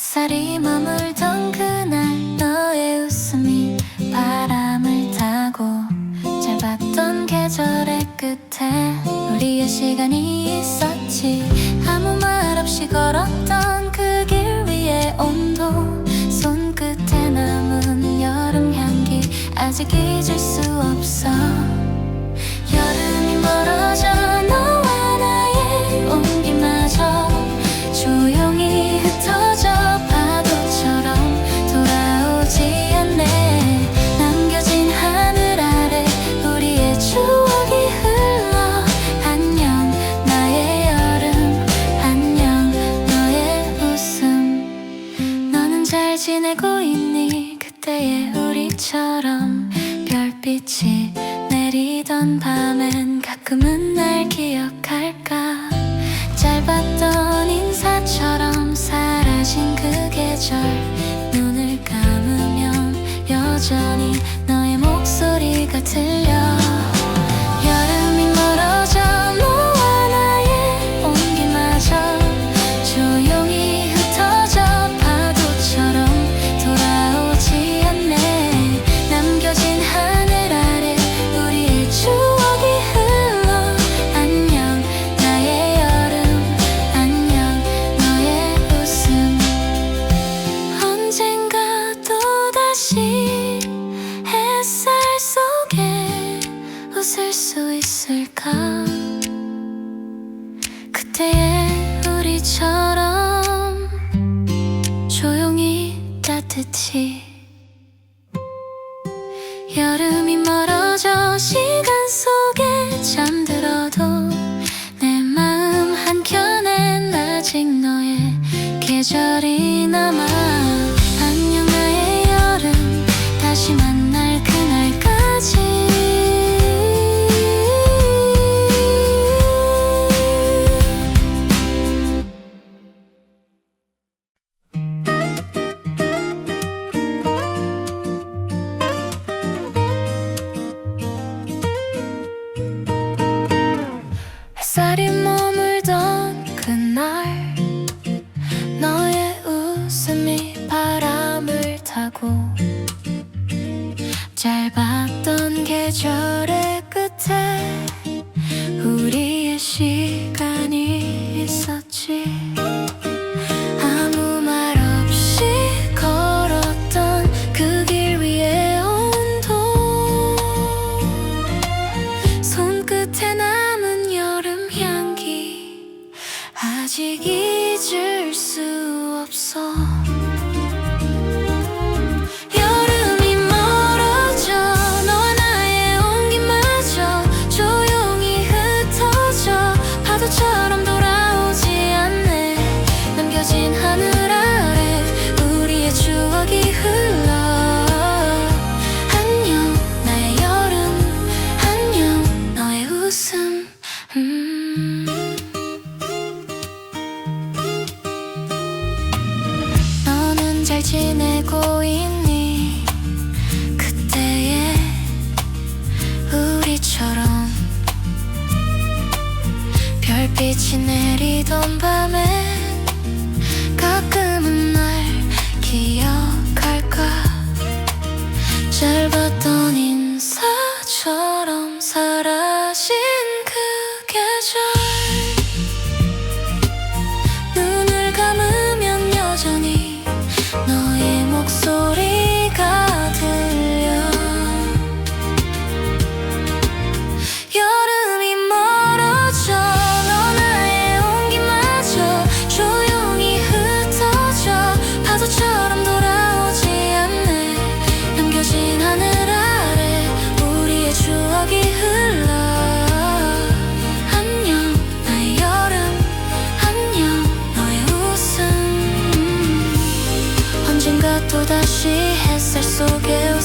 햇살이 머물던 그날 너의 웃음이 바람을 타고 짧았던 계절의 끝에 우리의 시간이 있었지. 아무 말 없이 걸었던 그 길 위의 온도 손끝에 남은 여름 향기 아직 잊을 수 없어. 여름이 멀어져 별빛이 내리던 밤엔 가끔은 날 기억할까? 짧았던 인사처럼 사라진 그 계절. 눈을 감으면 여전히 너의 목소리가 들려 그 햇살이 머물던 그날 너의 웃음이 바람을 타고 짧았던 계절의 끝에 우리의 시 아직 잊을 수 없어. 여름이 멀어져 너와 나의 온기마저 조용히 흩어져. 파도처럼 돌아오지 않네. 남겨진 하늘 아래 우리의 추억이 흘러. 안녕 나의 여름. 안녕 너의 웃음. 음. 지내고 있니? 그때의 우리처럼 별빛이 내리던 밤에 가끔은 날 기억할까? 짧았던 인사처럼 사라진 그 계절 다시 햇살 속에